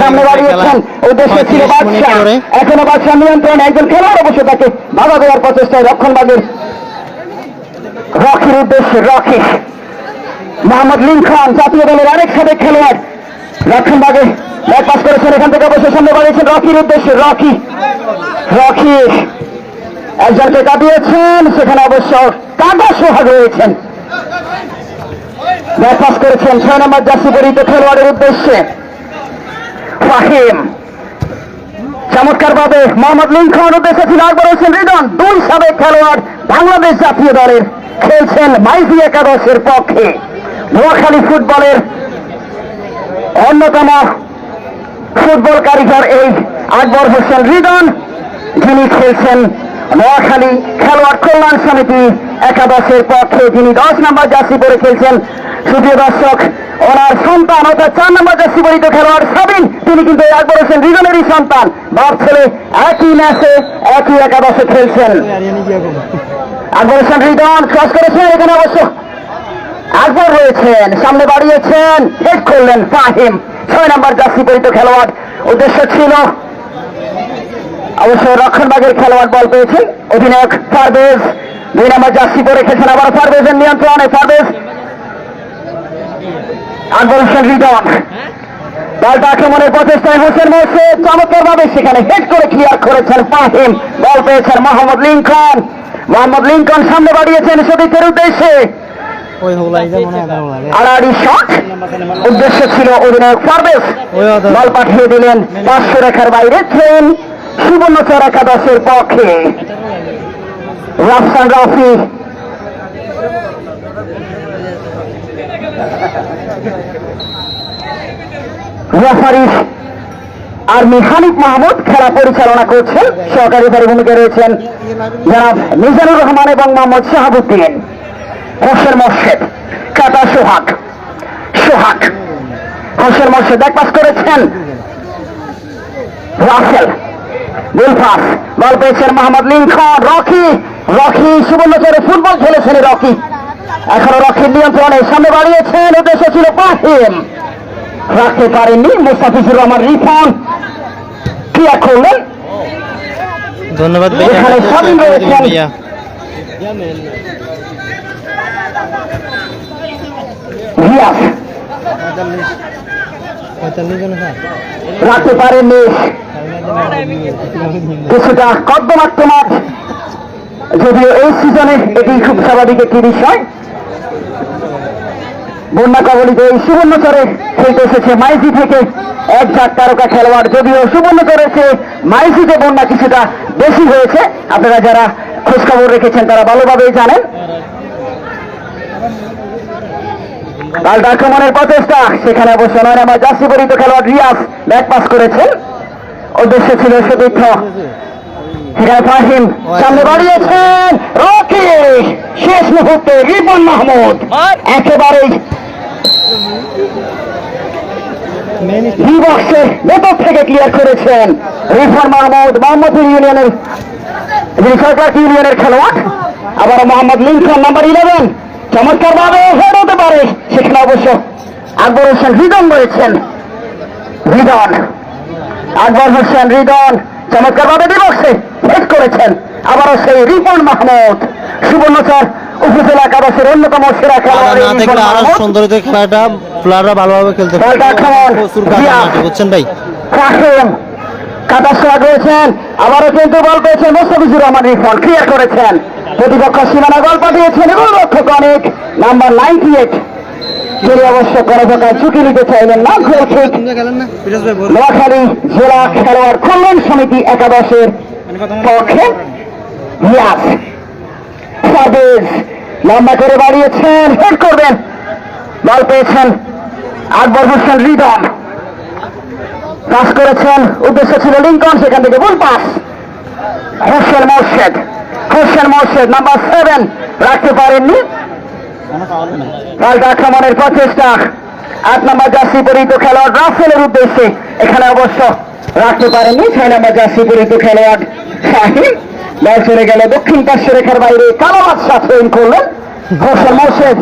সামনে বাড়িয়েছেন উদ্দেশ্য ছিল বাদশাহ। এখনও বাদশাহ নিয়ন্ত্রণ একজন খেলোয়াড় অবশ্য তাকে বাধা দেওয়ার প্রচেষ্টায় রক্ষণবাগের রকির উদ্দেশ্যে রকি। মোহাম্মদ জাতীয় দলের আরেক সাবেক খেলোয়াড়। রক্ষণবাগে ব্যাট পাস করেছেন এখান থেকে অবশ্য সামনে বাড়িয়েছেন রকির উদ্দেশ্যে রকি। রকি একজনকে কাটিয়েছেন সেখানে অবশ্য কাগজ সোহাগ রয়েছেন। ব্যাট পাস করেছেন ছয় নম্বর জার্সি পরিহিত খেলোয়াড়ের উদ্দেশ্যে। ফাহিম। চমৎকার ভাবে মোহাম্মদ লিঙ্কন উদ্দেশ্যে ছিল আকবর হোসেন রিদন। দুই সাবেক খেলোয়াড় বাংলাদেশ জাতীয় দলের খেলছেন মাইজি একাদশের পক্ষে। নোয়াখালী ফুটবলের অন্যতম ফুটবল কারিগর এই আকবর হোসেন রিডন যিনি খেলছেন নোয়াখালী খেলোয়াড় কল্যাণ সমিতি একাদশের পক্ষে। যিনি দশ নম্বর জার্সি পরে খেলছেন সুপ্রিয় দর্শক, ওনার সন্তান অর্থাৎ চার নম্বর জার্সি পরিত খেলোয়াড় সাবিন, তিনি কিন্তু আকবর হোসেন রিদনেরই সন্তান। বাপ ছেলে একই ম্যাচে একই একাদশে খেলছেন। আকবর হোসেন রিদন ক্রস করেছেন এখানে অবশ্য। আকবর রয়েছেন, সামনে বাড়িয়েছেন হেড করলেন ফাহিম। ছয় নম্বর জার্সি পরিত খেলোয়াড়। উদ্দেশ্য ছিল অবশ্য রক্ষণবাগের খেলোয়াড় বল পেয়েছেন। অধিনায়ক ফারবেজ। দুই নম্বর জার্সি পরে রেখেছেন আবার ফারবেজের নিয়ন্ত্রণে। ফারবেজ আকবর হোসেন রিদন বলটা আক্রমণের প্রচেষ্টায় হোসেন মোর্শেদ চমৎকার ভাবে সেখানে হেড করে ক্লিয়ার করেছেন ফাহিম। বল পেয়েছেন মোহাম্মদ লিঙ্কন মোহাম্মদ লিঙ্কন সামনে বাড়িয়েছেন সতীর্থের উদ্দেশ্যে। আড়াআড়ি শট উদ্দেশ্য ছিল অধিনায়ক পারভেজ। বল পাঠিয়ে দিলেন পাঁচশো রেখার বাইরে ট্রেন সুবর্ণচর একাদশের পক্ষে। রাফসান রাফি। রেফারি আর্মি হানিফ মাহমুদ খেলা পরিচালনা করছেন। সহকারী রেফারি ভূমিকা রয়েছেন জনাব মিজানুর রহমান এবং মোহাম্মদ শাহাবুদ্দিন। হোসেন মোর্শেদ কাটা সোহাগ সোহাগ। হোসেন মোর্শেদ, এক পাস করেছেন। রাসেল পাস বল পেয়েছেন মোহাম্মদ লিঙ্কন রকি। রকি, সুবর্ণচরে ফুটবল খেলেছেন রকি। এখনও রকির নিয়ন্ত্রণে সামনে বাড়িয়েছেন উদ্দেশ্য ছিল পাহিম রাখতে পারেননি মুস্তাফিজুর রহমান রিফান ক্রিয়া করলেন? ধন্যবাদ এখানে স্বাধীন রয়েছেন। রাখতে পারেননি। কিছুটা কদ্মমাত্র মাঠ। যদিও এই সিজনে এটি খুব স্বাভাবিক একটি বিষয়। বন্যা কবলিত এই সুবর্ণচরে খেলতে এসেছে মাইজি থেকে। এক ঝাঁক তারকা খেলোয়াড় যদিও সুবর্ণচরে সে মাইজিতে বন্যা কিছুটা বেশি হয়েছে। আপনারা যারা খোঁজখবর রেখেছেন তারা ভালোভাবেই জানেন। পাল্টা আক্রমণের প্রচেষ্টা। সেখানে অবশ্য নয় আমার জার্সি পরিত খেলোয়াড় রিয়াজ ব্যাক পাস করেছেন। উদ্দেশ্য ছিল সতীর্থ সেখানে ফাহিম সামনে বাড়িয়েছেন। রকি শেষ মুহূর্তে রিপন মাহমুদ। একেবারেই ভি বক্সের থেকে ক্লিয়ার করেছেন রিফান মাহমুদ, মোহাম্মদপুর ইউনিয়নের যিনি ইউনিয়নের খেলোয়াড়। আবার মোহাম্মদ লিঙ্কন নাম্বার ইলেভেন চমৎকার ভাবে হেড হতে পারে সেখানে অবশ্য আকবর হোসেন রিদন রয়েছেন। রিদন আকবর হোসেন রিদন চমৎকার ভাবে দিবসে হেড করেছেন। আবারও সেই রিপন মাহমুদ। সুবর্ণচর উপজেলা একাদশের অন্যতম সেরা খেলোয়াড় না দেখলে আরও সুন্দর হতো খেলাটা। প্লেয়াররা ভালোভাবে খেলতে প্রচুর বুঝছেন ভাই? কাটার সোয়া করেছেন আবারও কিন্তু বল পেয়েছেন মোস্তাফিজুর রহমান ক্লিয়ার করেছেন। প্রতিপক্ষ সীমানা গোল পাঠিয়েছেন এবং রক্ষক অনেক নাম্বার নাইনটি এইট। তিনি অবশ্য কোনো প্রকার ঝুঁকি নিতে চাইলেন না ঠিক। নোয়াখালী জেলা খেলোয়াড় কল্যাণ সমিতি একাদশের পক্ষে রিয়াজ লম্বা করে বাড়িয়েছেন, হেড করবেন। বল পেয়েছেন আকবর হোসেন রিদন পাস করেছেন, উদ্দেশ্য ছিল লিঙ্কন সেখান থেকে ভুল pass Hossain Morshed Hossain Morshed number seven রাখতে পারেননি। পাল্টা আক্রমণের প্রচেষ্টা। আট নম্বর জার্সি পরিহিত খেলোয়াড় রাসেলের উদ্দেশ্যে এখানে অবশ্য রাখতে পারেননি। ছয় নম্বর জার্সি পরিহিত খেলোয়াড় শাহিন বল চলে গেল দক্ষিণ পার্শ্ব রেখার বাইরে কালাবাদ সাথে করলেন। হোসেন মোর্শেদ।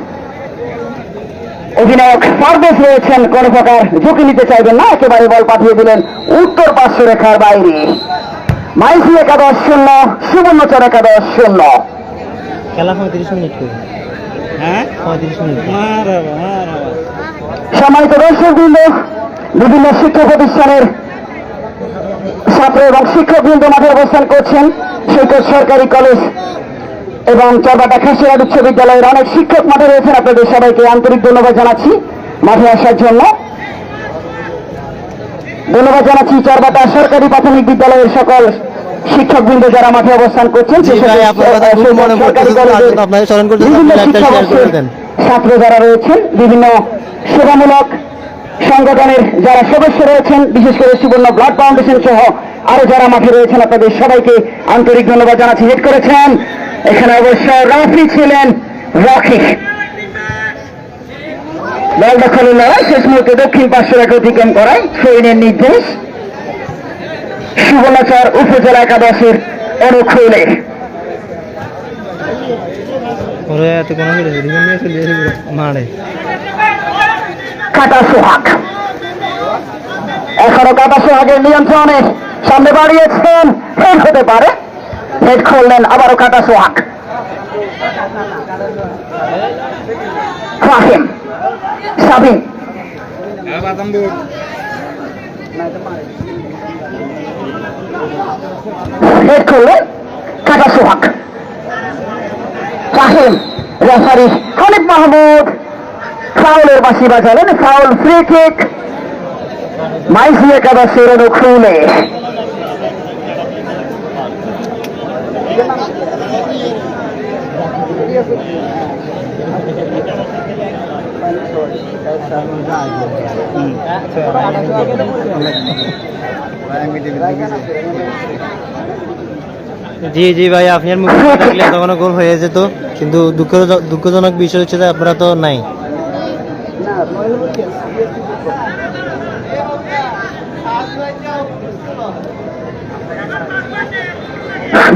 অধিনায়ক পারভেজ রয়েছেন কোন প্রকার ঝুঁকি নিতে চাইবেন না একেবারে বল পাঠিয়ে দিলেন উত্তর পার্শ্ব রেখার বাইরে। মাইসি একাদশ শূন্য সুবর্ণচর একাদশ শূন্য। খেলা পঁয়ত্রিশ মিনিট করে। হ্যাঁ? সম্মানিত দর্শকবৃন্দ বিভিন্ন শিক্ষা প্রতিষ্ঠানের ছাত্র এবং শিক্ষকবৃন্দ মাঠে অবস্থান করছেন। সৈকত সরকারি কলেজ এবং চরবাটা খাসিরাট উচ্চ বিদ্যালয়ের অনেক শিক্ষক মাঠে রয়েছেন। আপনাদের সবাইকে আন্তরিক ধন্যবাদ জানাচ্ছি মাঠে আসার জন্য। ধন্যবাদ জানাচ্ছি চরবাটা সরকারি প্রাথমিক বিদ্যালয়ের সকল শিক্ষকবৃন্দ যারা মাঠে অবস্থান করছেন। বিভিন্ন শিক্ষাবর্ষের ছাত্র যারা রয়েছেন বিভিন্ন সেবামূলক সংগঠনের যারা সদস্য রয়েছেন, বিশেষ করে সুবর্ণ ব্লাড ফাউন্ডেশন সহ আরও যারা মাঠে রয়েছেন, আপনাদের সবাইকে আন্তরিক ধন্যবাদ জানাচ্ছি। হেড করেছেন, এখানে অবশ্য রাফি ছিলেন বল দখলের লড়াই শেষ মুহূর্তে দক্ষিণ পার্শ্ব রেখা অতিক্রম করায় সৈন্যের নির্দেশ। সুবর্ণচর উপজেলা একাদশের অনুকূলে। ফিরেছে রিজন নিয়ে চলে যাচ্ছে পুরো মাঠে কাটা সোহাগ। এখনও কাটা সোহাগের নিয়ন্ত্রণে সামনে বাড়িয়েছেন, হেড হতে পারে। হেড খুললেন আবারও কাটা সোহাগ। ফাহিম, সাবিন। হেড কাটা সোহাগ। ফাহিম রেফারি হানিফ মাহমুদ। ফাউলের বাসি বাজালেন ফাউল ফ্রি কিক মাইসি একাদশের অনুকূলে জি জি ভাই, আপনি আর মুখ তখন গোল হয়ে যেত। কিন্তু দুঃখ দুঃখজনক বিষয় হচ্ছে যে আপনারা তো নাই।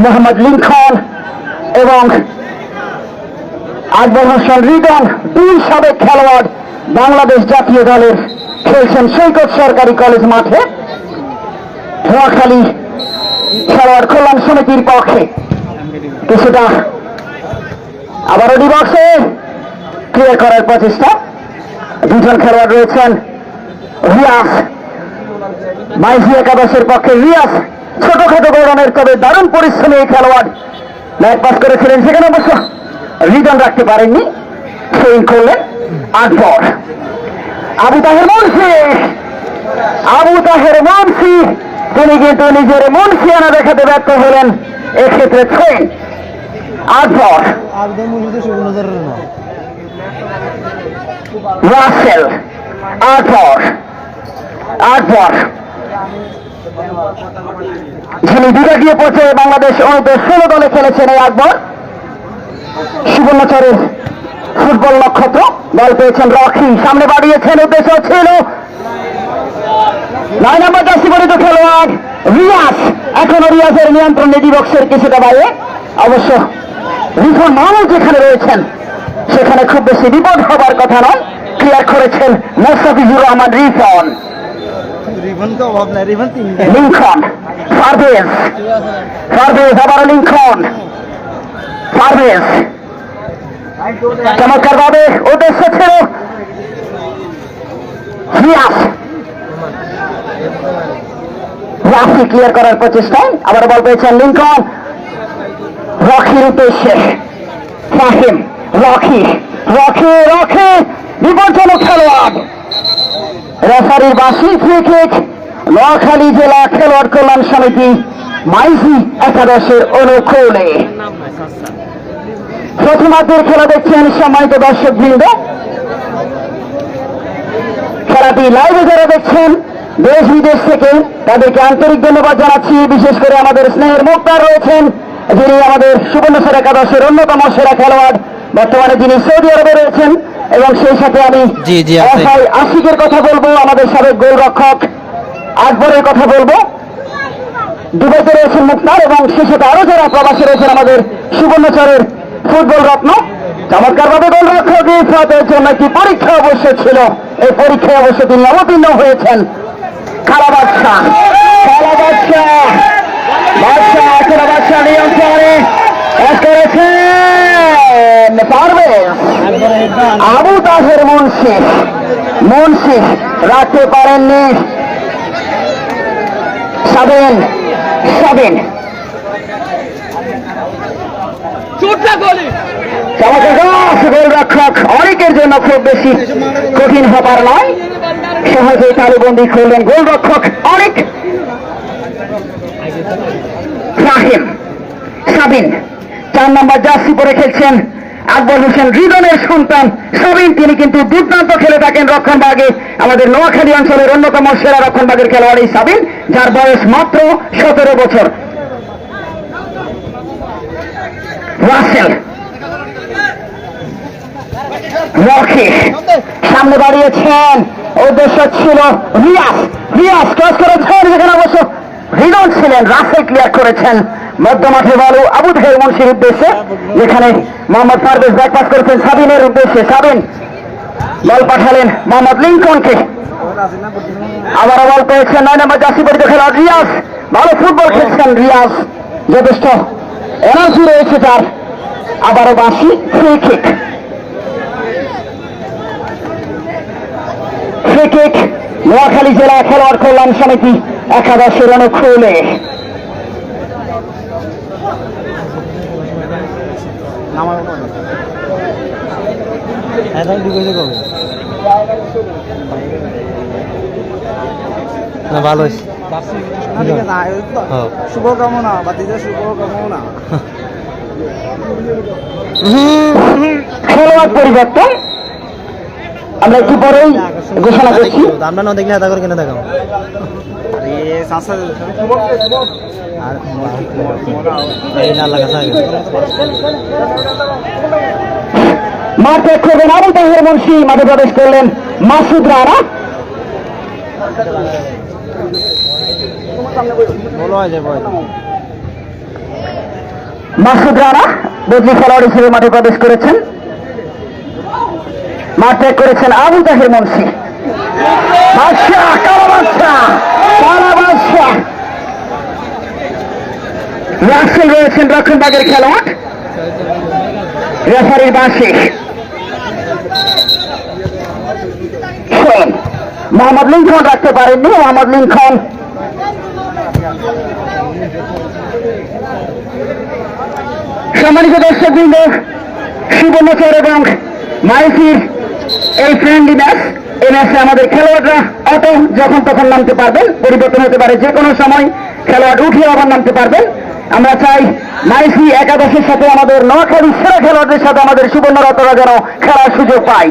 মোহাম্মদ লিঙ্কন এবং আকবর হোসেন রিদন দুই সাবেক খেলোয়াড় বাংলাদেশ জাতীয় দলের খেলছেন সৈকত সরকারি কলেজ মাঠে। নোয়াখালী খেলোয়াড় কল্যাণ সমিতির পক্ষে। কিছুটা আবারও ডিবক্সে ক্লিয়ার করার প্রচেষ্টা। দুজন খেলোয়াড় রয়েছেন। রিয়াস মাইজি একাদশের পক্ষে। রিয়াস ছোটখাটো গৌরনের তবে দারুণ পরিশ্রমী এই খেলোয়াড়। ব্যাট পাস করেছিলেন সেখানে অবশ্য। রিটার্ন রাখতে পারেননি। সেই করলেন আকবর। আবু তাহের মুন্সি, আবু তাহের মুন্সি। তিনি কিন্তু নিজের মুন্সিয়ানা দেখাতে ব্যর্থ হলেন। এক্ষেত্রে সুইং আকবর। রাসেল আকবর আকবর যিনি বিভাগীয় পর্যায়ে বাংলাদেশ অনুদের ষোলো দলে খেলেছেন এই আকবর। সুবর্ণচরের ফুটবল নক্ষত্র বল পেয়েছেন রকি। সামনে বাড়িয়েছেন, উদ্দেশ্য ছিল নয় নম্বর জার্সি পরিত খেলোয়াড় রিয়াজ। এখনও রিয়াজের নিয়ন্ত্রণ নেডি বক্সের কিছুটা বাইরে। অবশ্য রিফন মাহমুদ যেখানে রয়েছেন, সেখানে খুব বেশি বিপদ হবার কথা নয়। ক্লিয়ার করেছেন মোস্তাফিজুর রহমান রিফন অভাব নাই লিঙ্কন পারভেজ পারভেজ আবার লিঙ্কন পারভেজ চমৎকার ভাবে উদ্দেশ্য ছিল রাফি ক্লিয়ার করার প্রচেষ্টায় আবার বল পেয়েছেন লিঙ্কন রকির উদ্দেশ্যে। ফাহিম রকি রকি রকি। বিপজ্জনক খেলোয়াড়। রেফারির বাসি ফ্রি নোয়াখালী জেলা খেলোয়াড় কল্যাণ সমিতি মাইজি একাদশের অনুকূলে। প্রথমার্ধের খেলা দেখছেন সম্মানিত দর্শক বৃন্দ খেলাটি লাইভে যারা দেখছেন, দেশ বিদেশ থেকে তাদেরকে আন্তরিক ধন্যবাদ জানাচ্ছি। বিশেষ করে আমাদের স্নেহের মুক্তার রয়েছেন যিনি আমাদের সুবর্ণসর একাদশের অন্যতম সেরা খেলোয়াড়। বর্তমানে যিনি সৌদি আরবে রয়েছেন এবং সেই সাথে আমি জি, জি, আছে। আশিকের কথা বলব আমাদের সাবেক গোলরক্ষক আকবরের কথা বলব। দুবাইতে রয়েছেন মুক্তার এবং সে সাথে আরও যারা প্রবাসী রয়েছেন আমাদের সুবর্ণচরের ফুটবল রত্ন। চমৎকার ভাবে গোলরক্ষক ইফরাতের জন্য একটি পরীক্ষা অবশ্য ছিল। এই পরীক্ষায় অবশ্য তিনি অবতীর্ণ হয়েছেন। বাদশা খালা বাদশা বাদশা নিয়ন্ত্রণে করেছেন। পারবে? আবু তাহের মুন্সি মুন্সি রাখতে পারেননি। সাবেন সাবেন। গোলরক্ষক অনেকের জন্য খুব বেশি কঠিন হবার নয়। সহজেই তালুবন্দি করলেন গোলরক্ষক অনেক। ফাহিম সাবিন চার নম্বর জার্সি পরে খেলছেন আকবর হোসেন রিদনের সন্তান। সাবিন, তিনি কিন্তু দুর্দান্ত খেলে থাকেন রক্ষণবাগে আমাদের নোয়াখালী অঞ্চলের অন্যতম সেরা রক্ষণবাগের খেলোয়াড় এই সাবিন, যার বয়স মাত্র সতেরো বছর। রাসেল। সামনে দাঁড়িয়েছেন। উদ্দেশ্য ছিল রিয়াস রিয়াস ক্রস করেছেন, যেখানে অবশ্য রিদন ছিলেন রাসেল ক্লিয়ার করেছেন মধ্যমাঠে বলো আবু ধের মুন্সির উদ্দেশ্যে। যেখানে মোহাম্মদ পারভেজ ব্যাক পাস করেছেন সাবিনের উদ্দেশ্যে। সাবিন, বল পাঠালেন মোহাম্মদ লিঙ্কনকে আবারও বল পেয়েছেন নয় নম্বর জাসি পরিচিত খেলোয়াড় রিয়াজ। ভালো ফুটবল খেলছেন রিয়াজ। যথেষ্ট এনার্জি রয়েছে তার। আবারও বাসি free kick free kick Noakhali জেলা খেলোয়াড় কল্যাণ সমিতি একাদশের অনুকূলে এখন ঢুকেছে কবে না ভালো হয়েছে। হ্যাঁ। শুভকামনা বাতিজা শুভকামনা। খেলোয়াড় পরিবর্তন। আমরা একটু পরেই ঘোষণা করছি। আমরা না দেখলে হাতা করে কেন দেখাও আর এই না মাঠে করবেন আবু তাহের মুন্সি মাঠে প্রবেশ করলেন মাসুদ রানা। মাসুদ রানা বদলি খেলোয়াড় হিসেবে মাঠে প্রবেশ করেছেন। মাঠ ত্যাগ করেছেন আবু তাহের মুন্সি। বাদশাহ কালো বাদশাহ? বাদশাহ? রাসেল রয়েছেন রক্ষণবাগের খেলোয়াড়। রেফারির বাসে মোহাম্মদ লিঙ্কন রাখতে পারেননি, মোহাম্মদ লিঙ্কন সম্মানিত দর্শক বৃন্দ সুবর্ণচর এবং মাইসির এই ফ্রেন্ডলি ম্যাচ এই ম্যাচে আমাদের খেলোয়াড়রা অত যখন তখন নামতে পারবেন পরিবর্তন হতে পারে যে কোনো সময় খেলোয়াড় উঠিয়ে আবার নামতে পারবেন আমরা চাই মাইসি একাদশের সাথে আমাদের নোয়াখালী সেরা খেলোয়াড়দের সাথে আমাদের সুবর্ণরতরা যেন খেলার সুযোগ পায়।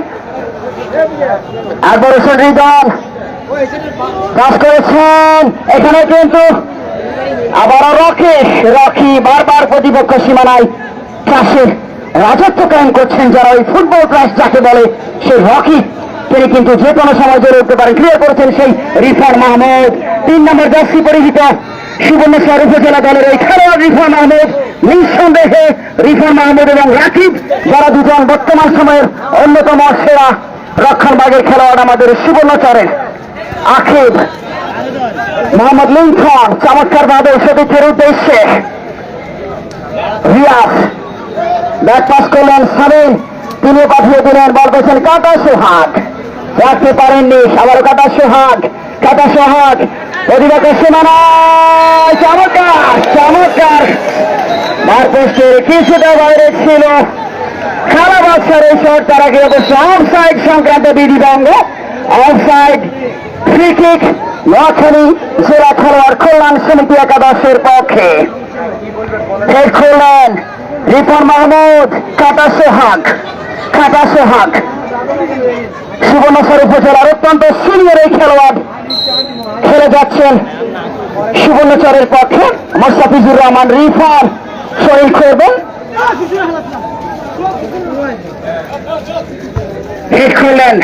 আর বড় রিদন কাজ করেছেন। এখানে কিন্তু আবারও রকি রকি বারবার প্রতিপক্ষ সীমানায় ক্লাসে রাজত্ব কায়েম করছেন যারা ওই ফুটবল ক্লাস যাকে বলে সেই রকি। তিনি কিন্তু যে কোনো সময় জড়ে উঠতে পারেন। ক্লিয়ার করেছেন সেই রিফার মাহমুদ। তিন নম্বর জার্সি পরিচিত সুবর্ণচর উপজেলা দলের এই খেলোয়াড় রিফার মাহমুদ। নিঃসন্দেহে রিফার মাহমুদ এবং রাকিব, যারা দুজন বর্তমান সময়ের অন্যতম সেরা রক্ষণবাগের খেলোয়াড় আমাদের সুবর্ণচরের আখিব মোহাম্মদ লিঙ্কন চমৎকার ভাবে সতীর্থের উদ্দেশ্যে। রিয়াজ, ব্যাট পাস করলেন সামিন। তিনি পাঠিয়ে দিলেন বল করছেন কাটা সোহাগ। রাখতে পারেননি। আবার কাটা সোহাগ কাটা সোহাগ। অধিবাকের সীমানায় চমৎকার চমৎকার। মারপোস্টের কিছুটা বাইরে ছিল। খারাপ বাচ্চার এই শট, তার আগে অবশ্য অফ সাইড সংক্রান্ত বিধি ভঙ্গ offside free kick Noakhali জেলা খেলোয়াড় কল্যাণ সমিতি একাদশের পক্ষে। করলেন রিপন মাহমুদ, কাটা সোহাগ কাটা সোহাগ। সুবর্ণচর উপজেলার অত্যন্ত সিনিয়র এই খেলোয়াড় খেলে যাচ্ছেন সুবর্ণচরের পক্ষে মোস্তাফিজুর রহমান রিফান শরীর করবেন করলেন।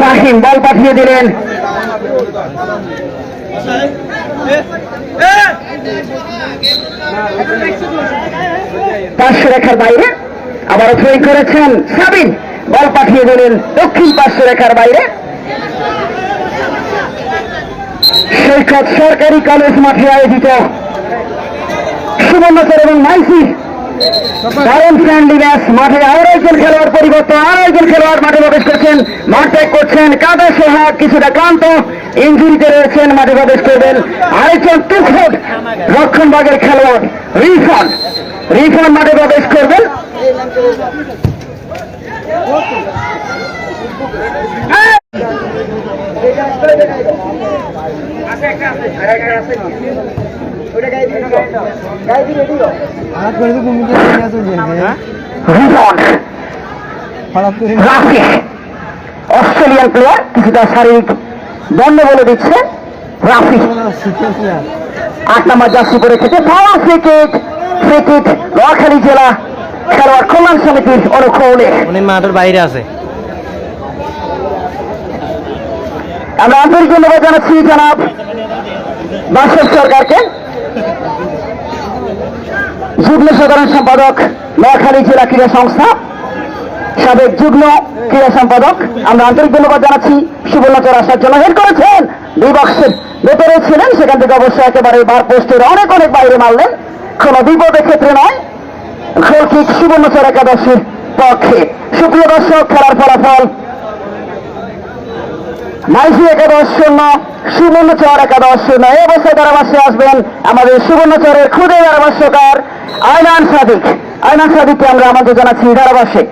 ফাহিম বল পাঠিয়ে দিলেন। পার্শ্ব রেখার বাইরে। আবারও থ্রোইং করেছেন সাবিন। বল পাঠিয়ে দিলেন দক্ষিণ পার্শ্ব রেখার বাইরে। সৈকত সরকারি কলেজ মাঠে আয়োজিত। সুবর্ণচর এবং মাইসি দারুণ ফ্রেন্ডলি ম্যাচ মাঠে আরও একজন খেলোয়াড় পরিবর্তন, আরও একজন খেলোয়াড় মাঠে প্রবেশ করছেন। মাঠ ত্যাগ করছেন কাদা সহ কিছুটা ক্লান্ত। ইঞ্জুরিতে রয়েছেন, মাঠে প্রবেশ করবেন। আরেকজন টুফুট রক্ষণভাগের খেলোয়াড়, রিফন। রিফন মাঠে প্রবেশ করবেন। করে করে অস্ট্রেলিয়ান প্লেয়ার কিছুটা শারীরিক দণ্ড বলে দিচ্ছে রাফিক আট নম্বর জার্সি পরে খেতে পাওয়া ক্রিকেট ক্রিকেট নোয়াখালী জেলা খেলোয়াড় কল্যাণ সমিতির উনি মাঠের বাইরে আছে। আমরা আন্তরিক ধন্যবাদ জানাচ্ছি জনাব বাসব সরকারকে। যুগ্ম সাধারণ সম্পাদক নোয়াখালী জেলা ক্রীড়া সংস্থা সাবেক যুগ্ম ক্রীড়া সম্পাদক। আমরা আন্তরিক ধন্যবাদ জানাচ্ছি সুবর্ণচর আসার জন্য হেড করেছেন দুই বক্সের ভেতরে ছিলেন সেখান থেকে অবশ্যই একেবারে বার পোস্টের অনেক অনেক বাইরে মারলেন। কোন বিপদের ক্ষেত্রে নয়। গোল কিক সুবর্ণচর একাদশীর পক্ষে। সুপ্রিয় দর্শক, খেলার ফলাফল। মাইসি একাদশ শূন্য সুবর্ণচর একাদশ শূন্য। এই অবস্থায় ধারাভাষ্যে আসবেন আমাদের সুবর্ণচরের খুদে ধারাভাষ্যকার আয়নান সাদিক। আয়নান সাদিককে আমরা আমাদের জানাচ্ছি ধারাভাষ্যে।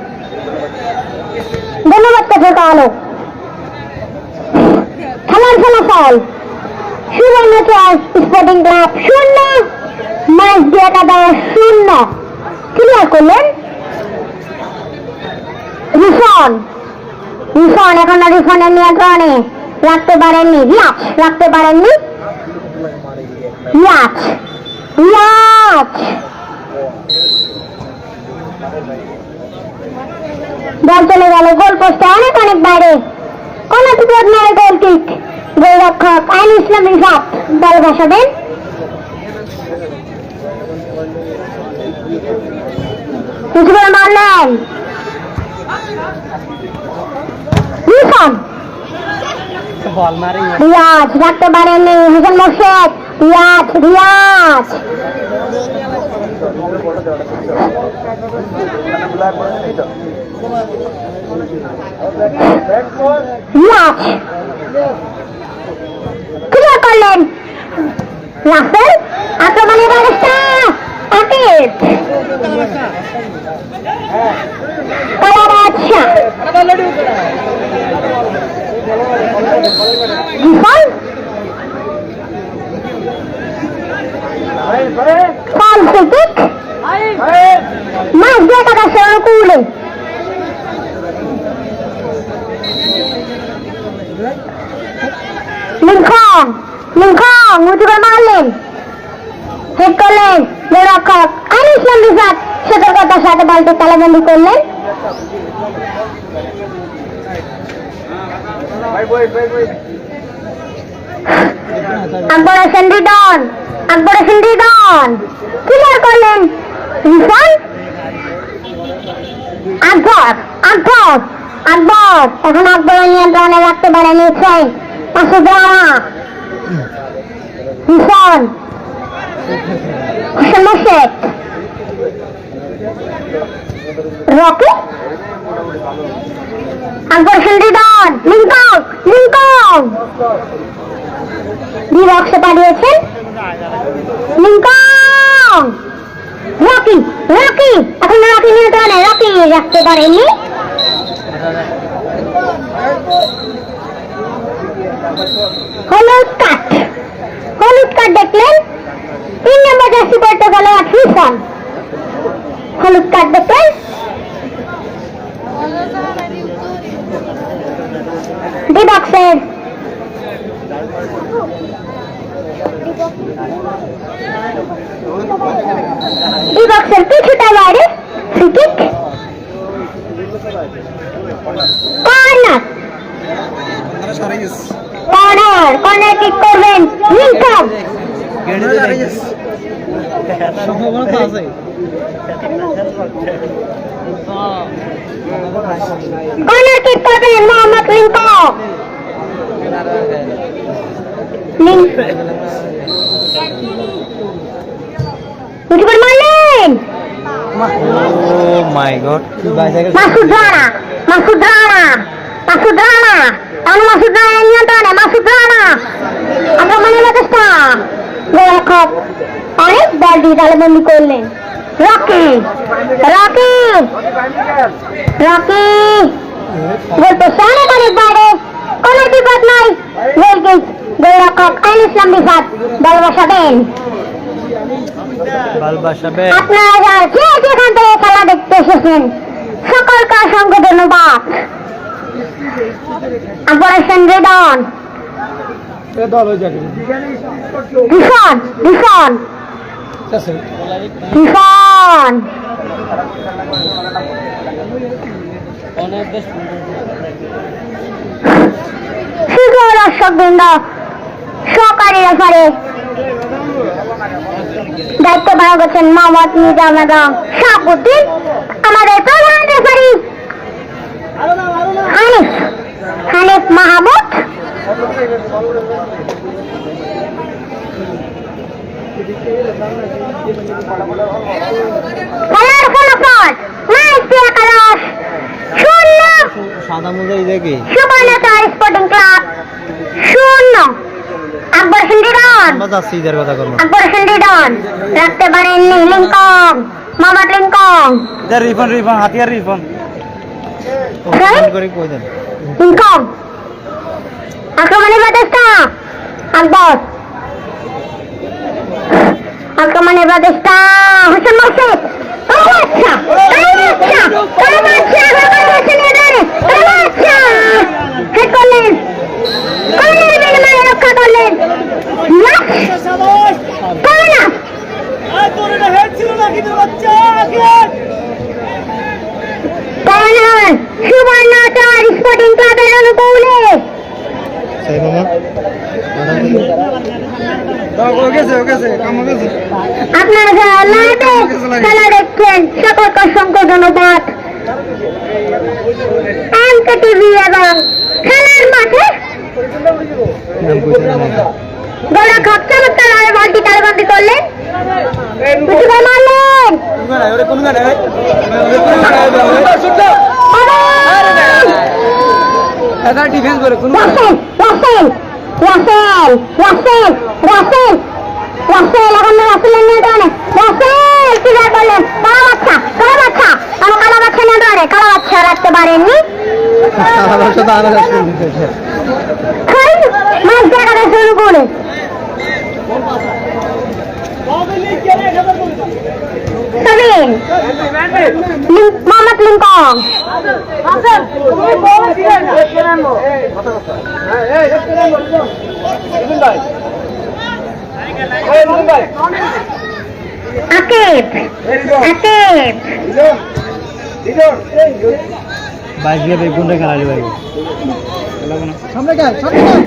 ধন্যবাদ কাছে আলো খেলার ফলাফল। সুবর্ণচর স্পোর্টিং ক্লাব শূন্য দিয়ে একাদশ শূন্য। ক্লিয়ার করলেন? রিফন রিফন এখন রিফনের নিয়ন্ত্রণে রাখতে পারেননি, রিয়াজ রাখতে পারেননি। রিয়াজ রিয়াজ। বল চলে গেল গোল পোস্টে অনেক অনেক বাইরে। কোন বিপদ নয় গোল কিক গোলরক্ষক, আইন ইসলাম রিফাত বল বসাবেন রিয়াজ রাখতে পারেননি। হোসেন মোর্শেদ রিয়াজ রিয়াজ। রিয়াজ। ক্লিয়ার করলেন রাসেল আক্রমণের ব্যবস্থা আকিব কালাবাদশা জিফল ফল ফিকিক মাছ দিয়ে টাকা সে অনুকূলে গোরক্ষক আর ইসলাম রিফাত সতর্কতার সাথে বালতি তালাবন্দি করলেন আকবর হোসেন রিডন আকবর হোসেন রিডন ক্লিয়ার করলেন? রিফান আকবর আকবর আকবর। এখন আকবরের নিয়ন্ত্রণে রাখতে পারেনি সেই পাশে যাওয়া রিফান মোর্শেদ রকি আকবর হোসেন রিডন লিঙ্কন লিঙ্কন দুই বক্সে পাঠিয়েছেন? লিঙ্কন রকি রকি এখন রকি নিয়ন্ত্রণে রকি রাখতে পারেনি। হলুদ কাঠ। হলুদ কাঠ দেখলেন? নম্বর জার্সি পড়তে গেল ফিফন হলুদ কাঠ দেখলেন ডি বক্সের ডি বক্সের কিছুটা বাইরে free kick corner. Corner kick করবেন। লিঙ্কন সম্ভাবনা তো আছে কর্নার কিক করবেন মোহাম্মদ লিঙ্ক মুজিবুর মারলেন oh my god Masud Rana Masud Rana Masud Rana তাহলে মাসুদ রানা নিয়ন্ত্রণে মাসুদ রানা, আমরা মনে লাগেস্তা গোলরক্ষক অনেক বল দিয়ে তালেবন্দি করলেন। রকি রকি রকি গোল তো অনেক অনেক বাইরে কোনো বিপদ নাই। গোল কিক গোলরক্ষক আইন ইসলাম বাল বাসাবে আপনারা যারা যে যেখান থেকে খেলা দেখতে এসেছেন সকলকে অসংখ্য ধন্যবাদ। অপারেশন রেডন। ভীষণ ভীষণ। শুধু দর্শক বৃন্দ সহকারী রেফারে। দায়িত্ব পালন করছেন মোহাম্মদ নিজাম এবং শাহাবুদ্দিন আমাদের প্রধান রেফারি। হানিফ হানিফ মাহমুদ। খেলার ফলাফল মাইসি একাদশ শূন্য। সাদা মোজাই দেখি। Subarnachar sporting club. শূন্য। আকবর করব আকবর রান। রাখতে পারেননি লিঙ্কন মোহাম্মদ লিঙ্কন রিফন রিফন হাতিয়ার রিফন Right? করে কই দেন? লিঙ্কন আক্রমণের প্রচেষ্টা আকবর। আক্রমণের প্রচেষ্টা। হোসেন মোর্শেদ আচ্ছা স্পোর্টিং ক্লাবের অনুকূলে। সেই মামা খেলা দেখছেন সকলকে অসংখ্য ধন্যবাদ। টিভি এবং খেলার মাঠে গোলা তালবন্দি করলেন। মারলেন গাড়ি ডিফেন্স করে কোন রাসেল রাসেল রাসেল রাসেল রাসেল রাসেল এখন রাসেলের নিয়ন্ত্রণে রাসেল ক্লিয়ার করলেন কালা বাচ্চা কালা বাচ্চা। আমার কালা বাচ্চা নিয়ন্ত্রণে কালা বাচ্চা রাখতে পারেননি। সাথে আরও আসবেন দিতেছে খাই মাছ জায়গাটা শুরু করে সাবিন লিং- মোহাম্মদ লিঙ্কন আকিব আকিব। বাইশ গিয়ে বেগুন রে খেলা যাবে সামনে গেল সামনে গেল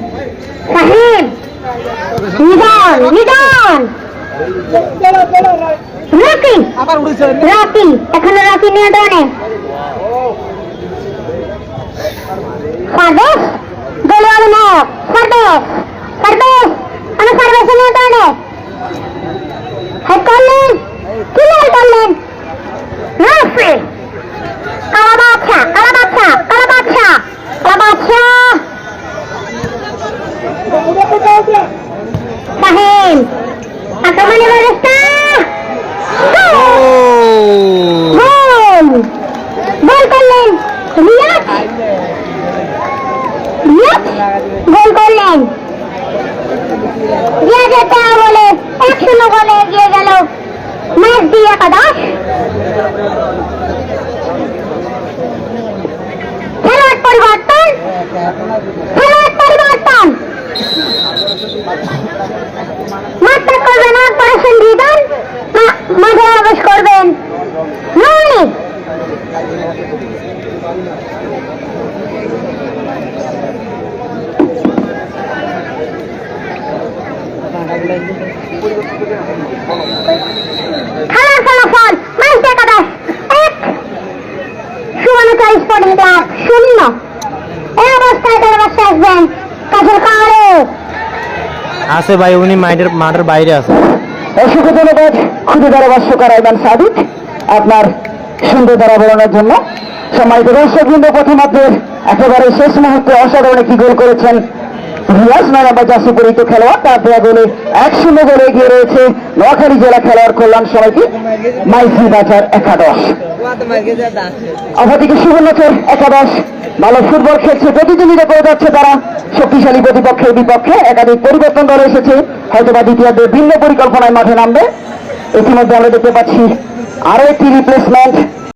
সাহিব নিদান নিদান। রকি রকি এখানে রকি আমি করলেন কালা বাচ্চা কালা বাচ্চা কালা বাচ্চা কালা বাচ্চা রিয়াজের দেওয়া বলে এক শূন্য গোলে দিয়ে একাদশ খেলোয়াড় পরিবর্তন মাত্রা করবেন অপারেশন দিয়ে দেন। মাঝে আবেশ করবেন। নয় খেলার ফলাফল মাইস একাদশ। এক সুবর্ণচারী স্পোর্টিং ক্লাব শূন্য। এই অবস্থায় দরবার আসবেন কাজের কারণে আছে ভাই, উনি মাঠের মাঠের বাইরে আছে। অসংখ্য ধন্যবাদ খুদে ধারাভাষ্যকার আইমান সাদিক আপনার সুন্দর বলানোর জন্য। সম্মানিত দর্শক বৃন্দ প্রথমার্ধের একেবারে শেষ মুহূর্তে অসাধারণ একটি গোল করেছেন রিয়াজ নারাবা জাসি পরিত খেলোয়াড়। তার দেওয়া গোলে এক শূন্য গোলে এগিয়ে রয়েছে নোয়াখালী জেলা খেলোয়াড় কল্যাণ সমিতি মাইজি বাজার একাদশ। অপরদিকে সুবর্ণচর একাদশ ভালো ফুটবল খেলছে প্রতিযোগিতা করে যাচ্ছে তারা। শক্তিশালী প্রতিপক্ষের বিপক্ষে একাধিক পরিবর্তন দল এসেছে। হয়তোবা দ্বিতীয়ার্ধে ভিন্ন পরিকল্পনায় মাঠে নামবে। ইতিমধ্যে আমরা দেখতে পাচ্ছি আরও একটি রিপ্লেসমেন্ট